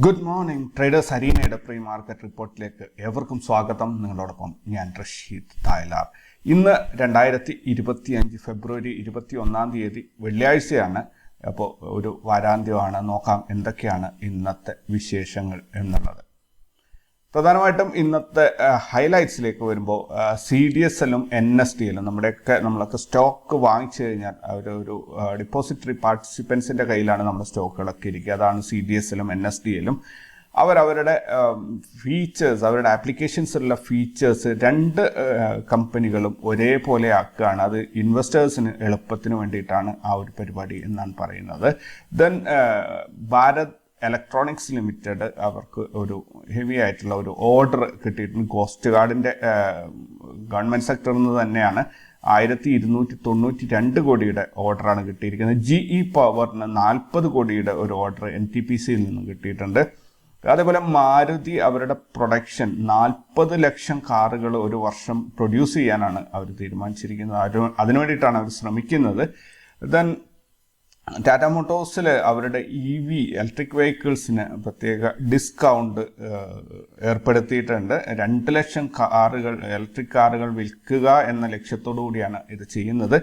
Good morning traders അരീനയുടെ pre market റിപ്പോർട്ടിലേക്ക് ഏവർക്കും സ്വാഗതം. നിങ്ങളോടൊപ്പം ഞാൻ റഷീദ് തായ്ലാർ. ഇന്ന് രണ്ടായിരത്തി ഇരുപത്തി അഞ്ച് ഫെബ്രുവരി ഇരുപത്തി ഒന്നാം തീയതി വെള്ളിയാഴ്ചയാണ്. അപ്പോൾ ഒരു വാരാന്ത്യമാണ്. നോക്കാം എന്തൊക്കെയാണ് ഇന്നത്തെ വിശേഷങ്ങൾ എന്നുള്ളത്. പ്രധാനമായിട്ടും ഇന്നത്തെ ഹൈലൈറ്റ്സിലേക്ക് വരുമ്പോൾ സി ഡി എസ് എല്ലും എൻ എസ് ഡി എല്ലും നമ്മുടെയൊക്കെ നമ്മളൊക്കെ സ്റ്റോക്ക് വാങ്ങിച്ചു കഴിഞ്ഞാൽ അവർ ഒരു ഡിപ്പോസിറ്ററി പാർട്ടിസിപ്പൻസിന്റെ കയ്യിലാണ് നമ്മുടെ സ്റ്റോക്കുകളൊക്കെ ഇരിക്കുക. അതാണ് സി ഡി എസ് എല്ലും എൻ എസ് ഡി എല്ലും അവരവരുടെ ഫീച്ചേഴ്സ് അവരുടെ ആപ്ലിക്കേഷൻസിലുള്ള ഫീച്ചേഴ്സ് രണ്ട് കമ്പനികളും ഒരേപോലെ ആക്കുകയാണ്. അത് ഇൻവെസ്റ്റേഴ്സിന് എളുപ്പത്തിന് വേണ്ടിയിട്ടാണ് ആ ഒരു പരിപാടി എന്നാണ് പറയുന്നത്. ദെൻ ഭാരത് ഇലക്ട്രോണിക്സ് ലിമിറ്റഡ് അവർക്ക് ഒരു ഹെവി ആയിട്ടുള്ള ഒരു ഓർഡർ കിട്ടിയിട്ടുണ്ട്. കോസ്റ്റ് ഗാർഡിന്റെ ഗവൺമെന്റ് സെക്ടറിൽ നിന്ന് തന്നെയാണ് ആയിരത്തി ഇരുന്നൂറ്റി തൊണ്ണൂറ്റി രണ്ട് കോടിയുടെ ഓർഡറാണ് കിട്ടിയിരിക്കുന്നത്. ജി ഇ പവറിന് നാൽപ്പത് കോടിയുടെ ഒരു ഓർഡർ എൻ ടി പി സിയിൽ നിന്നും കിട്ടിയിട്ടുണ്ട്. അതേപോലെ മാരുതി അവരുടെ പ്രൊഡക്ഷൻ നാൽപ്പത് ലക്ഷം കാറുകൾ ഒരു വർഷം പ്രൊഡ്യൂസ് ചെയ്യാനാണ് അവർ തീരുമാനിച്ചിരിക്കുന്നത്. അതിനു വേണ്ടിയിട്ടാണ് അവർ ശ്രമിക്കുന്നത്. ദെൻ ടാറ്റ മോട്ടോഴ്സിൽ അവരുടെ ഇ വി ഇലക്ട്രിക് വെഹിക്കിൾസിന് പ്രത്യേക ഡിസ്കൗണ്ട് ഏർപ്പെടുത്തിയിട്ടുണ്ട്. രണ്ട് ലക്ഷം കാറുകൾ ഇലക്ട്രിക് കാറുകൾ വിൽക്കുക എന്ന ലക്ഷ്യത്തോടു കൂടിയാണ് ഇത് ചെയ്യുന്നത്.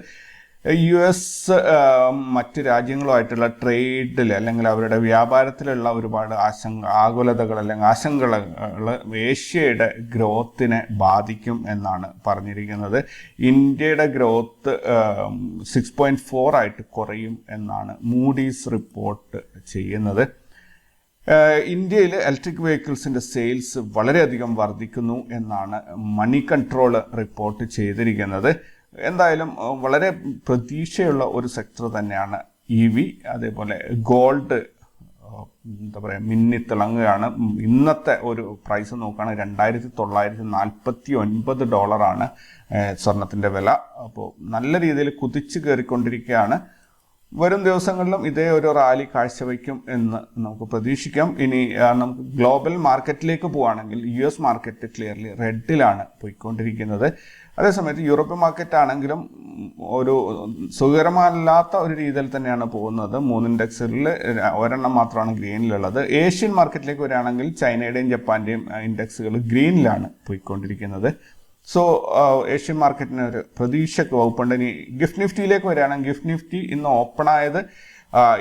യു എസ് മറ്റ് രാജ്യങ്ങളുമായിട്ടുള്ള ട്രേഡിൽ അല്ലെങ്കിൽ അവരുടെ വ്യാപാരത്തിലുള്ള ഒരുപാട് ആശങ്ക ആകുലതകൾ അല്ലെങ്കിൽ ആശങ്കകൾ ഏഷ്യയുടെ ഗ്രോത്തിനെ ബാധിക്കും എന്നാണ് പറഞ്ഞിരിക്കുന്നത്. ഇന്ത്യയുടെ ഗ്രോത്ത് സിക്സ് പോയിന്റ് ഫോർ ആയിട്ട് കുറയും എന്നാണ് മൂഡീസ് റിപ്പോർട്ട് ചെയ്യുന്നത്. ഇന്ത്യയിൽ ഇലക്ട്രിക് വെഹിക്കിൾസിന്റെ സെയിൽസ് വളരെയധികം വർദ്ധിക്കുന്നു എന്നാണ് മണി കൺട്രോൾ റിപ്പോർട്ട് ചെയ്തിരിക്കുന്നത്. എന്തായാലും വളരെ പ്രതീക്ഷയുള്ള ഒരു സെക്ടർ തന്നെയാണ് ഇ വി അതേപോലെ ഗോൾഡ് എന്താ പറയുക മിന്നിത്തിളങ്ങുകയാണ് ഇന്നത്തെ ഒരു പ്രൈസ് നോക്കുകയാണെങ്കിൽ രണ്ടായിരത്തി തൊള്ളായിരത്തി നാൽപ്പത്തി ഒൻപത് ഡോളറാണ് സ്വർണത്തിന്റെ വില. അപ്പോൾ നല്ല രീതിയിൽ കുതിച്ചു കയറിക്കൊണ്ടിരിക്കുകയാണ്. വരും ദിവസങ്ങളിലും ഇതേ ഒരു റാലി കാഴ്ചവെക്കും എന്ന് നമുക്ക് പ്രതീക്ഷിക്കാം. ഇനി നമുക്ക് ഗ്ലോബൽ മാർക്കറ്റിലേക്ക് പോവുകയാണെങ്കിൽ യു എസ് മാർക്കറ്റ് ക്ലിയർലി റെഡിലാണ് പോയിക്കൊണ്ടിരിക്കുന്നത്. അതേസമയത്ത് യൂറോപ്യൻ മാർക്കറ്റ് ആണെങ്കിലും ഒരു സുഖകരമല്ലാത്ത ഒരു രീതിയിൽ തന്നെയാണ് പോകുന്നത്. മൂന്ന് ഇൻഡെക്സിൽ ഒരെണ്ണം മാത്രമാണ് ഗ്രീനിലുള്ളത്. ഏഷ്യൻ മാർക്കറ്റിലേക്ക് വരികയാണെങ്കിൽ ചൈനയുടെയും ജപ്പാന്റെയും ഇൻഡെക്സുകൾ ഗ്രീനിലാണ് പോയിക്കൊണ്ടിരിക്കുന്നത്. സോ ഏഷ്യൻ മാർക്കറ്റിന് ഒരു പ്രതീക്ഷയ്ക്ക് വകുപ്പുണ്ട്. ഇനി ഗിഫ്റ്റ് നിഫ്റ്റിയിലേക്ക് വരികയാണെങ്കിൽ ഗിഫ്റ്റ് നിഫ്റ്റി ഇന്ന് ഓപ്പൺ ആയത്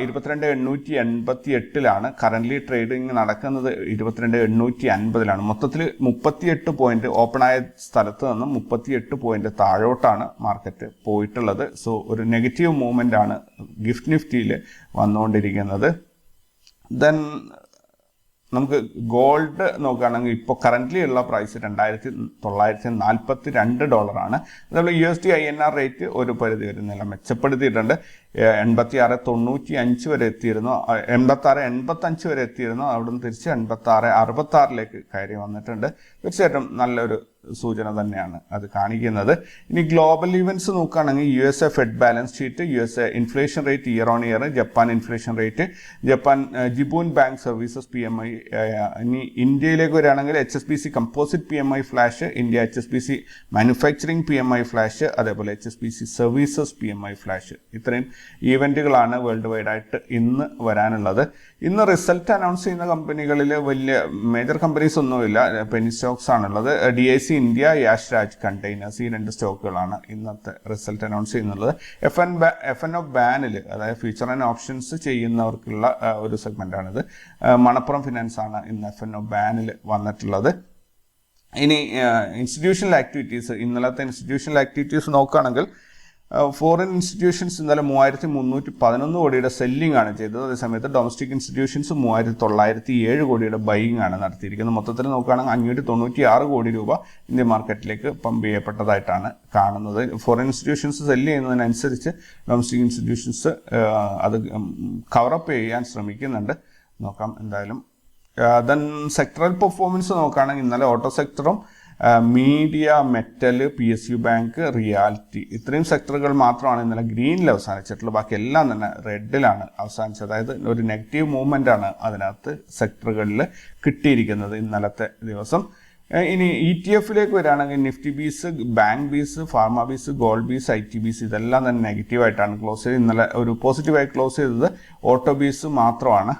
ഇരുപത്തിരണ്ട് എണ്ണൂറ്റി എൺപത്തി എട്ടിലാണ് കറന്റ്ലി ട്രേഡിംഗ് നടക്കുന്നത് ഇരുപത്തിരണ്ട് എണ്ണൂറ്റി അൻപതിലാണ്. മൊത്തത്തിൽ മുപ്പത്തിയെട്ട് പോയിന്റ് ഓപ്പൺ ആയ സ്ഥലത്ത് നിന്നും മുപ്പത്തിയെട്ട് പോയിന്റ് താഴോട്ടാണ് മാർക്കറ്റ് പോയിട്ടുള്ളത്. സോ ഒരു നെഗറ്റീവ് മൂവ്മെന്റ് ആണ് ഗിഫ്റ്റ് നിഫ്റ്റിയിൽ വന്നുകൊണ്ടിരിക്കുന്നത്. ദെൻ നമുക്ക് ഗോൾഡ് നോക്കുകയാണെങ്കിൽ ഇപ്പോൾ കറന്റ്ലി ഉള്ള പ്രൈസ് രണ്ടായിരത്തി തൊള്ളായിരത്തി നാൽപ്പത്തി രണ്ട് ഡോളറാണ് അതേപോലെ U S D I N R rate ഒരു പരിധി വരെ നില മെച്ചപ്പെടുത്തിയിട്ടുണ്ട്. എൺപത്തി ആറ് തൊണ്ണൂറ്റി അഞ്ച് വരെ എത്തിയിരുന്നു. എൺപത്തി ആറ് എൺപത്തി അഞ്ച് വരെ എത്തിയിരുന്നു. അവിടുന്ന് തിരിച്ച് എൺപത്തി ആറ് അറുപത്തി ആറിലേക്ക് കയറി വന്നിട്ടുണ്ട്. തീർച്ചയായിട്ടും നല്ലൊരു സൂചന തന്നെയാണ് അത് കാണിക്കുന്നത്. ഇനി ഗ്ലോബൽ ഇവന്റ്സ് നോക്കുകയാണെങ്കിൽ U S A fed balance sheet U S A inflation rate year on year Japan inflation rate Japan Jibun bank services P M I ഇനി ഇന്ത്യയിലേക്ക് വരികയാണെങ്കിൽ H S B C composite P M I flash India H S B C manufacturing P M I flash അതേപോലെ H S B C services P M I flash ഇത്രയും ഈവന്റുകളാണ് world wide ആയിട്ട് ഇന്ന് വരാനുള്ളത്. ഇന്ന് റിസൾട്ട് അനൗൺസ് ചെയ്യുന്ന കമ്പനികളിൽ വലിയ മേജർ കമ്പനീസ് ഒന്നുമില്ല. പെനി സ്റ്റോക്സ് ആണുള്ളത്. D I C India Yash Raj containers ഈ രണ്ട് സ്റ്റോക്കുകളാണ് ഇന്നത്തെ result announce ചെയ്യുന്നുള്ളത് F N F N O ബാനിൽ അതായത് ഫ്യൂച്ചർ ആൻഡ് ഓപ്ഷൻസ് ചെയ്യുന്നവർക്കുള്ള ഒരു സെഗ്മെന്റാണിത് മണപ്പുറം ഫിനാൻസ് ആണ് ഇന്ന് എഫ് എൻ ഒ ബാനിൽ വന്നിട്ടുള്ളത്. ഇനി ഇൻസ്റ്റിറ്റ്യൂഷണൽ ആക്ടിവിറ്റീസ് ഇന്നലത്തെ ഇൻസ്റ്റിറ്റ്യൂഷണൽ ആക്ടിവിറ്റീസ് നോക്കുകയാണെങ്കിൽ ഫോറിൻ ഇൻസ്റ്റിറ്റ്യൂഷൻസ് ഇന്നലെ മൂവായിരത്തി മുന്നൂറ്റി പതിനൊന്ന് കോടിയുടെ സെല്ലിംഗ് ആണ് ചെയ്തത്. അതേസമയത്ത് ഡൊമസ്റ്റിക് ഇൻസ്റ്റിറ്റ്യൂഷൻസ് മൂവായിരത്തി തൊള്ളായിരത്തി ഏഴ് കോടിയുടെ ബൈയിങ് ആണ് നടത്തിയിരിക്കുന്നത്. മൊത്തത്തിൽ നോക്കുകയാണെങ്കിൽ അഞ്ഞൂറ്റി തൊണ്ണൂറ്റി ആറ് കോടി രൂപ ഇന്ത്യൻ മാർക്കറ്റിലേക്ക് പമ്പ് ചെയ്യപ്പെട്ടതായിട്ടാണ് കാണുന്നത്. ഫോറിൻ ഇൻസ്റ്റിറ്റ്യൂഷൻസ് സെല്ല് ചെയ്യുന്നതിനനുസരിച്ച് ഡൊമസ്റ്റിക് ഇൻസ്റ്റിറ്റ്യൂഷൻസ് അത് കവറപ്പ് ചെയ്യാൻ ശ്രമിക്കുന്നുണ്ട്. നോക്കാം എന്തായാലും. ദെൻ സെക്ടറൽ പെർഫോമൻസ് നോക്കുകയാണെങ്കിൽ ഇന്നലെ auto സെക്ടറും media metal P S U bank reality ഇത്രയും സെക്ടറുകൾ മാത്രമാണ് ഇന്നലെ ഗ്രീനിൽ അവസാനിച്ചിട്ടുള്ളത്. ബാക്കി എല്ലാം തന്നെ റെഡിലാണ് അവസാനിച്ചത്. അതായത് ഒരു നെഗറ്റീവ് മൂവ്മെന്റ് ആണ് അതിനകത്ത് സെക്ടറുകളിൽ കിട്ടിയിരിക്കുന്നത് ഇന്നലത്തെ ദിവസം. ഇനി ഇ ടി എഫിലേക്ക് വരികയാണെങ്കിൽ Nifty bees bank bees pharma bees gold bees I T bees ഇതെല്ലാം തന്നെ നെഗറ്റീവായിട്ടാണ് ക്ലോസ് ചെയ്ത് ഇന്നലെ ഒരു പോസിറ്റീവായി ക്ലോസ് ചെയ്തത് ഓട്ടോ ബീസ് മാത്രമാണ്.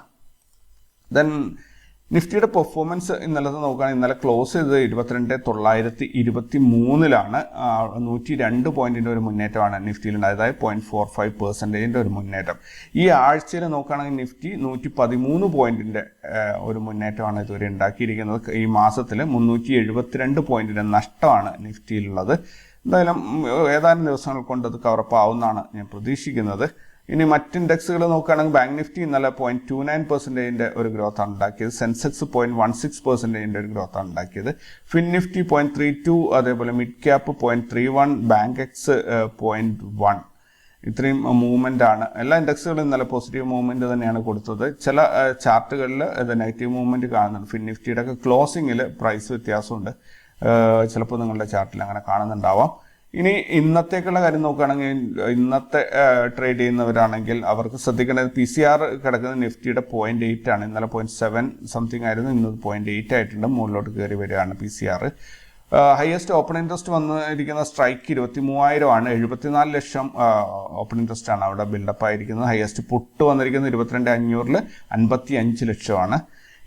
ദെൻ നിഫ്റ്റിയുടെ പെർഫോമൻസ് ഇന്നലത്തെ നോക്കുകയാണെങ്കിൽ ഇന്നലെ ക്ലോസ് ചെയ്തത് ഇരുപത്തിരണ്ട് തൊള്ളായിരത്തി ഇരുപത്തി മൂന്നിലാണ് നൂറ്റി രണ്ട് പോയിന്റിന്റെ ഒരു മുന്നേറ്റമാണ് നിഫ്റ്റിയിൽ ഉണ്ടായത് അതായത് പോയിന്റ് ഫോർ ഫൈവ് പെർസെന്റേജിന്റെ ഒരു മുന്നേറ്റം. ഈ ആഴ്ചയിൽ നോക്കുകയാണെങ്കിൽ നിഫ്റ്റി നൂറ്റി പതിമൂന്ന് പോയിന്റിന്റെ ഒരു മുന്നേറ്റമാണ് ഇതുവരെ ഉണ്ടാക്കിയിരിക്കുന്നത്. ഈ മാസത്തിൽ മുന്നൂറ്റി എഴുപത്തിരണ്ട് പോയിന്റിന്റെ നഷ്ടമാണ് നിഫ്റ്റിയിലുള്ളത്. എന്തായാലും ഏതാനും ദിവസങ്ങൾ കൊണ്ട് അത് കവറപ്പ് ആവുമെന്നാണ് ഞാൻ പ്രതീക്ഷിക്കുന്നത്. ഇനി മറ്റ് ഇൻഡെക്സുകൾ നോക്കുകയാണെങ്കിൽ ബാങ്ക് നിഫ്റ്റി ഇന്നലെ പോയിന്റ് ടു നയൻ പെർസെന്റേജിന്റെ ഒരു ഗ്രോത്ത് ആണ് ഉണ്ടാക്കിയത്. സെൻസെക്സ് പോയിന്റ് വൺ സിക്സ് പെർസെന്റേജിന്റെ ഒരു ഗ്രോത്ത് ആണ് ഉണ്ടാക്കിയത്. Fin Nifty point three two അതേപോലെ mid cap point three one Bankex point one ഇത്രയും മൂവ്മെന്റ് ആണ്. എല്ലാ ഇൻഡെക്സുകളും ഇന്നലെ പോസിറ്റീവ് മൂവ്മെന്റ് തന്നെയാണ് കൊടുത്തത്. ചില ചാർട്ടുകളിൽ ഇത് നെഗറ്റീവ് മൂവ്മെന്റ് കാണുന്നുണ്ട്. ഫിൻ നിഫ്റ്റിയുടെ ഒക്കെ ക്ലോസിങ്ങിൽ പ്രൈസ് വ്യത്യാസമുണ്ട്. ചിലപ്പോൾ നിങ്ങളുടെ ചാർട്ടിൽ അങ്ങനെ കാണുന്നുണ്ടാവാം. ഇനി ഇന്നത്തേക്കുള്ള കാര്യം നോക്കുകയാണെങ്കിൽ ഇന്നത്തെ ട്രേഡ് ചെയ്യുന്നവരാണെങ്കിൽ അവർക്ക് ശ്രദ്ധിക്കേണ്ടത് പി സി ആർ കിടക്കുന്നത് നിഫ്റ്റിയുടെ പോയിന്റ് എയ്റ്റ് ആണ്. ഇന്നലെ പോയിന്റ് സെവൻ സംതിങ് ആയിരുന്നു. ഇന്ന് പോയിന്റ് എയ്റ്റ് ആയിട്ടുണ്ട്. മുകളിലോട്ട് കയറി വരികയാണ് P C R highest open interest വന്നിരിക്കുന്ന സ്ട്രൈക്ക് ഇരുപത്തി മൂവായിരം ആണ്. എഴുപത്തിനാല് ലക്ഷം ഓപ്പൺ ഇൻട്രസ്റ്റ് ആണ് അവിടെ ബിൽഡപ്പ് ആയിരിക്കുന്നത്. ഹയസ്റ്റ് പുട്ട് വന്നിരിക്കുന്നത് ഇരുപത്തിരണ്ട് അഞ്ഞൂറിൽ അൻപത്തി അഞ്ച് ലക്ഷമാണ്.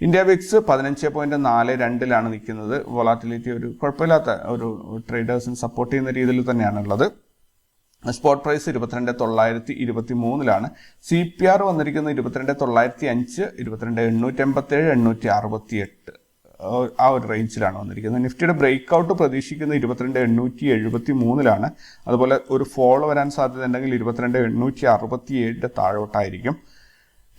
ഇന്ത്യ വിക്സ് പതിനഞ്ച് പോയിന്റ് നാല് രണ്ടിലാണ് നിൽക്കുന്നത്. വൊളാറ്റിലിറ്റി ഒരു കുഴപ്പമില്ലാത്ത ഒരു ട്രേഡേഴ്സിന് സപ്പോർട്ട് ചെയ്യുന്ന രീതിയിൽ തന്നെയാണ് ഉള്ളത് സ്പോട്ട് പ്രൈസ് ഇരുപത്തിരണ്ട് തൊള്ളായിരത്തി ഇരുപത്തി മൂന്നിലാണ് സി പി ആർ വന്നിരിക്കുന്നത് ഇരുപത്തിരണ്ട് തൊള്ളായിരത്തി അഞ്ച് ഇരുപത്തിരണ്ട് എണ്ണൂറ്റി എൺപത്തി ഏഴ് എണ്ണൂറ്റി അറുപത്തി എട്ട് ആ ഒരു റേഞ്ചിലാണ് വന്നിരിക്കുന്നത്. നിഫ്റ്റിയുടെ ബ്രേക്ക് ഔട്ട് പ്രതീക്ഷിക്കുന്നത് ഇരുപത്തിരണ്ട് എണ്ണൂറ്റി എഴുപത്തി മൂന്നിലാണ് അതുപോലെ ഒരു ഫോളോ വരാൻ സാധ്യത ഉണ്ടെങ്കിൽ ഇരുപത്തിരണ്ട് എണ്ണൂറ്റി അറുപത്തി ഏഴിന്റെ താഴോട്ടായിരിക്കും.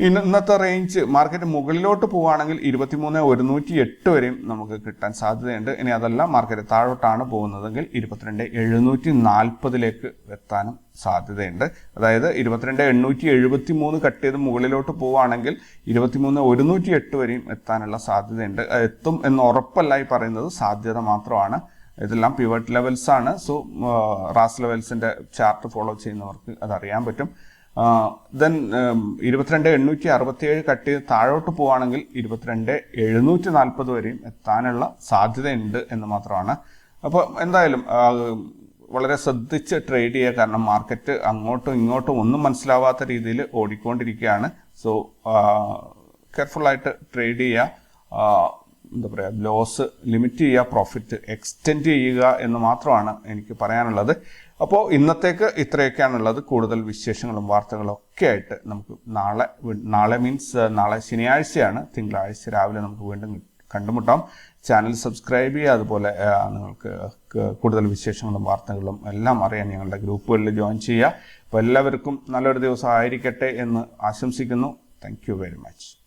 ഇന്നത്തെ റേഞ്ച് മാർക്കറ്റ് മുകളിലോട്ട് പോവുകയാണെങ്കിൽ ഇരുപത്തിമൂന്ന് ഒരുന്നൂറ്റി എട്ട് വരെയും നമുക്ക് കിട്ടാൻ സാധ്യതയുണ്ട്. ഇനി അതല്ല മാർക്കറ്റ് താഴോട്ടാണ് പോകുന്നതെങ്കിൽ ഇരുപത്തിരണ്ട് എഴുന്നൂറ്റി നാൽപ്പതിലേക്ക് എത്താനും സാധ്യതയുണ്ട്. അതായത് ഇരുപത്തിരണ്ട് എണ്ണൂറ്റി എഴുപത്തി മൂന്ന് കട്ട് ചെയ്ത് മുകളിലോട്ട് പോവുകയാണെങ്കിൽ ഇരുപത്തിമൂന്ന് ഒരുന്നൂറ്റി എട്ട് വരെയും എത്താനുള്ള സാധ്യതയുണ്ട്. എത്തും എന്ന് ഉറപ്പല്ല ഈ പറയുന്നത്. സാധ്യത മാത്രമാണ്. ഇതെല്ലാം പിവട്ട് ലെവൽസ് ആണ്. സോ റാസ് ലെവൽസിന്റെ ചാർട്ട് ഫോളോ ചെയ്യുന്നവർക്ക് അതറിയാൻ പറ്റും. ദെൻ ഇരുപത്തിരണ്ട് എണ്ണൂറ്റി അറുപത്തി ഏഴ് കട്ട് ചെയ്ത് താഴോട്ട് പോവുകയാണെങ്കിൽ ഇരുപത്തിരണ്ട് എഴുന്നൂറ്റി നാൽപ്പത് വരെയും എത്താനുള്ള സാധ്യതയുണ്ട് എന്ന് മാത്രമാണ്. അപ്പോൾ എന്തായാലും വളരെ ശ്രദ്ധിച്ച് ട്രേഡ് ചെയ്യുക. കാരണം മാർക്കറ്റ് അങ്ങോട്ടും ഇങ്ങോട്ടും ഒന്നും മനസ്സിലാവാത്ത രീതിയിൽ ഓടിക്കൊണ്ടിരിക്കുകയാണ്. സോ കെയർഫുള്ളായിട്ട് ട്രേഡ് ചെയ്യുക. എന്താ പറയുക ലോസ് ലിമിറ്റ് ചെയ്യുക പ്രോഫിറ്റ് എക്സ്റ്റെൻഡ് ചെയ്യുക എന്ന് മാത്രമാണ് എനിക്ക് പറയാനുള്ളത്. അപ്പോൾ ഇന്നത്തേക്ക് ഇത്രയൊക്കെയാണുള്ളത്. കൂടുതൽ വിശേഷങ്ങളും വാർത്തകളും ഒക്കെ ആയിട്ട് നമുക്ക് നാളെ നാളെ മീൻസ് നാളെ ശനിയാഴ്ചയാണ്. തിങ്കളാഴ്ച രാവിലെ നമുക്ക് വീണ്ടും കണ്ടുമുട്ടാം. ചാനൽ സബ്സ്ക്രൈബ് ചെയ്യുക. അതുപോലെ നിങ്ങൾക്ക് കൂടുതൽ വിശേഷങ്ങളും വാർത്തകളും എല്ലാം അറിയാൻ ഞങ്ങളുടെ ഗ്രൂപ്പുകളിൽ ജോയിൻ ചെയ്യുക. അപ്പോൾ എല്ലാവർക്കും നല്ലൊരു ദിവസം ആയിരിക്കട്ടെ എന്ന് ആശംസിക്കുന്നു. Thank very much